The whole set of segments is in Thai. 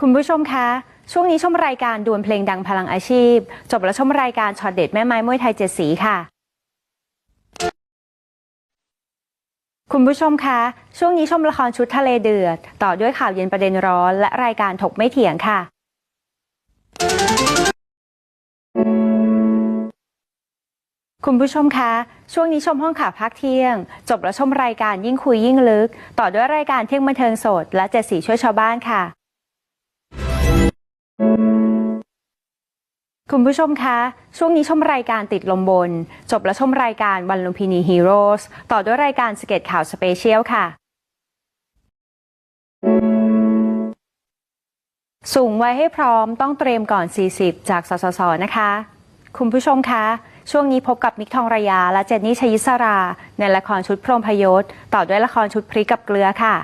คุณผู้ชมคะช่วงนี้ชมรายการดวลเพลงดังพลังอาชีพ จบแล้วชมรายการช็อตเด็ดแม่ไม้มวยไทยเจ็ดสีค่ะ คุณผู้ชมคะ ช่วงนี้ชมละครชุดทะเลเดือด ต่อด้วยข่าวเย็นประเด็นร้อน และรายการถกไม่เถียงค่ะ คุณผู้ชมคะ ช่วงนี้ชมห้องข่าวพักเที่ยง จบแล้วชมรายการยิ่งคุยยิ่งลึก ต่อด้วยรายการเที่ยงบันเทิงสด และเจ็ดสีช่วยชาวบ้านค่ะ คุณผู้ชมคะ ช่วงนี้ชมรายการติดลมบน จบแล้วชมรายการวันลุมพินีฮีโร่สต่อด้วยรายการสเก็ตข่าวสเปเชียลค่ะ สูงไว้ให้พร้อมต้องเตรียมก่อน 40 จากสสสนะคะ คุณผู้ชมคะ ช่วงนี้พบกับมิกทองระยาและเจนนี่ชยิสรา ในละครชุดพรมพยศ ต่อด้วยละครชุดพริกกับเกลือค่ะ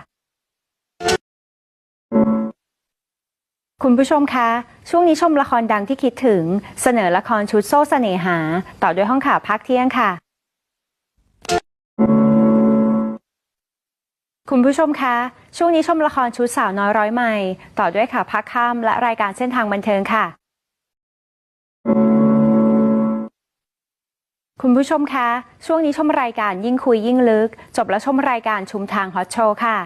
คุณผู้ชมคะ ช่วงนี้ชมละครดังที่คิดถึงเสนอละครชุดโซ่เสน่หา ต่อด้วยห้องข่าวพักเที่ยงค่ะ คุณผู้ชมคะ ช่วงนี้ชมละครชุดสาวน้อยร้อยไมล์ต่อด้วยข่าวพักค่ำและรายการเส้นทางบันเทิงค่ะ คุณผู้ชมคะ ช่วงนี้ชมรายการยิ่งคุยยิ่งลึก จบแล้วชมรายการชุมทางฮอตโชว์ค่ะ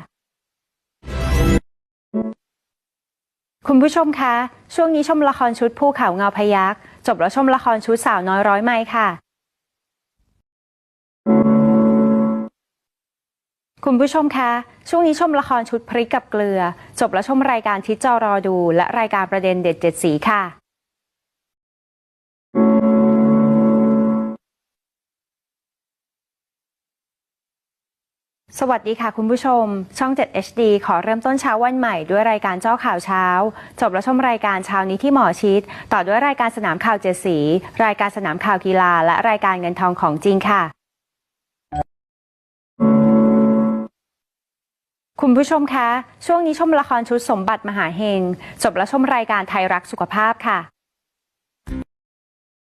คุณผู้ชมคะ ช่วงนี้ชมละครชุดภูเขาเงาพยักจบแล้วชมละครชุดสาวน้อยร้อยไม้ค่ะ คุณผู้ชมคะ ช่วงนี้ชมละครชุดพริกกับเกลือ จบแล้วชมรายการทิศจอรอดู และรายการประเด็นเด็ดเจ็ดสีค่ะ สวัสดีค่ะคุณผู้ชม ช่อง 7 HD ขอเริ่มต้นเช้าวันใหม่ด้วยรายการเจ้าข่าวเช้า จบแล้วชมรายการเช้านี้ที่หมอชิด ต่อด้วยรายการสนามข่าวเจ็ดสี รายการสนามข่าวกีฬา และรายการเงินทองของจริงค่ะ คุณผู้ชมคะ ช่วงนี้ชมละครชุดสมบัติมหาเฮง จบแล้วชมรายการไทยรักสุขภาพค่ะ